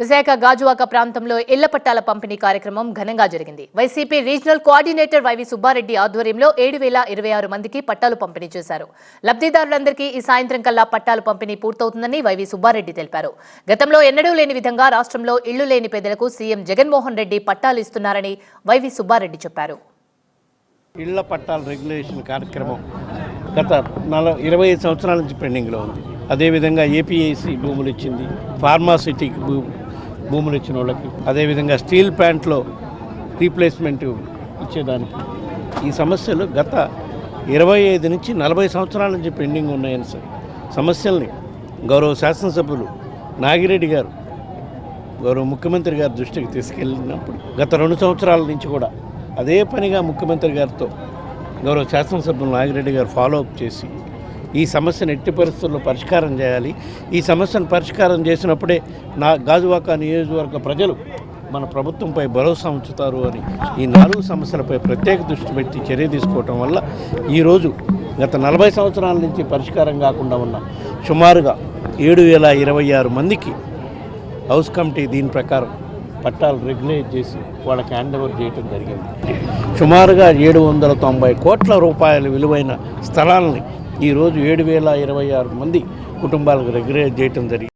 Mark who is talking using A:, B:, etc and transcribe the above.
A: విశాఖ గాజువాక ప్రాంతంలో ఇళ్ళ పట్టాల పంపిణీ కార్యక్రమం ఘనంగా జరిగింది. YCP regional coordinator YV Subba Reddy ఆధ్వర్యంలో ఏడు వేల ఇరవై ఆరు మందికి పట్టాలు పంపిణీ చేశారు. లబ్ధిదారులందరికీ ఈ సాయంత్రం కల్లా పట్టాలు పంపిణీ పూర్తవుతుందని వైవి సుబ్బారెడ్డి తెలిపారు. గతంలో ఎన్నడూ లేని విధంగా రాష్ట్రంలో ఇళ్ళు లేని పేదలకు సీఎం జగన్మోహన్ రెడ్డి పట్టాలు ఇస్తున్నారని వైవి సుబ్బారెడ్డి చెప్పారు.
B: ఇళ్ళ పట్టాల రెగ్యులేషన్ కార్యక్రమం గత నలభై ఇరవై ఐదు సంవత్సరాల నుంచి పెండింగ్లో ఉంది. అదేవిధంగా ఏపీఏసీ భూములు ఇచ్చింది ఫార్మాసిటీ భూ భూములు ఇచ్చిన వాళ్ళకి. అదేవిధంగా స్టీల్ ప్లాంట్లో రీప్లేస్మెంట్ ఇచ్చేదానికి. ఈ సమస్యలు గత ఇరవై ఐదు నుంచి నలభై సంవత్సరాల నుంచి పెండింగ్ ఉన్నాయని స- సమస్యల్ని గౌరవ శాసనసభ్యులు నాగిరెడ్డి గారు గౌరవ ముఖ్యమంత్రి గారి దృష్టికి తీసుకెళ్ళినప్పుడు గత రెండు సంవత్సరాల నుంచి కూడా అదే పనిగా ముఖ్యమంత్రి గారితో గౌరవ శాసనసభ్యులు నాగిరెడ్డి గారు ఫాలో అప్ చేసి ఈ సమస్యను ఎట్టి పరిస్థితుల్లో పరిష్కారం చేయాలి. ఈ సమస్యను పరిష్కారం చేసినప్పుడే నా గాజువాక నియోజకవర్గ ప్రజలు మన ప్రభుత్వంపై భరోసా ఉంచుతారు అని ఈ నాలుగు సమస్యలపై ప్రత్యేక దృష్టి పెట్టి చర్య తీసుకోవటం వల్ల ఈరోజు గత నలభై సంవత్సరాల నుంచి పరిష్కారం కాకుండా ఉన్న సుమారుగా ఏడు వేల ఇరవై ఆరు మందికి హౌస్ కమిటీ దీని ప్రకారం పట్టాలు రెగ్యులేట్ చేసి వాళ్ళకి హ్యాండ్ ఓవర్ చేయడం జరిగింది. సుమారుగా ఏడు వందల తొంభై కోట్ల రూపాయల విలువైన స్థలాలని ఈరోజు ఏడు వేల ఇరవై ఆరు మంది కుటుంబాలకు రెగ్యులేట్ చేయటం జరిగింది.